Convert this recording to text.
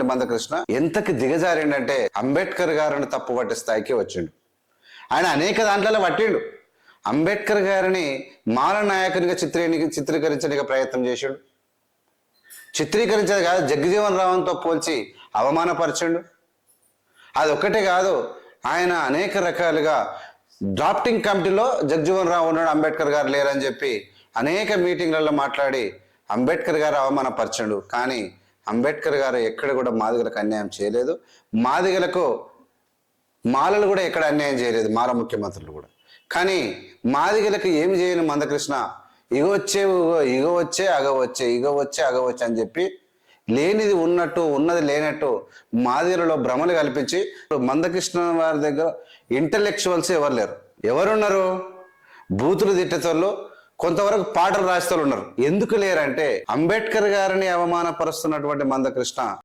మందకృష్ణ ఎంతకి దిగజారిండంటే అంబేద్కర్ గారిని తప్పు పట్టే స్థాయికి వచ్చిండు. ఆయన అనేక దాంట్లలో పట్టిండు. అంబేద్కర్ గారిని మాల నాయకునిగా చిత్రీ చిత్రీకరించడానికి ప్రయత్నం చేశాడు చిత్రీకరించేది కాదు జగజీవన్ రావంతో పోల్చి అవమానపరచండు. అది ఒక్కటే కాదు ఆయన అనేక రకాలుగా డ్రాఫ్టింగ్ కమిటీలో జగజీవన్ రావు ఉన్నాడు అంబేద్కర్ గారు లేరని చెప్పి అనేక మీటింగ్లలో మాట్లాడి అంబేద్కర్ గారు అవమానపరచండు. కానీ అంబేద్కర్ గారు ఎక్కడ కూడా మాదిగలకు అన్యాయం చేయలేదు. మాదిగలకు మాలలు కూడా ఎక్కడ అన్యాయం చేయలేదు మాల ముఖ్యమంత్రులు కూడా. కానీ మాదిగలకు ఏం చేయను మందకృష్ణ? ఇగ వచ్చే ఇగో ఇగ వచ్చే అగ వచ్చే ఇగ వచ్చే అగ వచ్చే అని చెప్పి లేనిది ఉన్నట్టు ఉన్నది లేనట్టు మాదిగలలో భ్రమలు కల్పించి మందకృష్ణ వారి దగ్గర ఇంటలెక్చువల్స్ ఎవరు లేరు? ఎవరున్నారు? బూతులు తిట్టేతోళ్ళు కొంతవరకు పాటలు రాసేవాళ్ళు ఉన్నారు. ఎందుకు లేరంటే అంబేద్కర్ గారిని అవమానపరుస్తున్నటువంటి మందకృష్ణ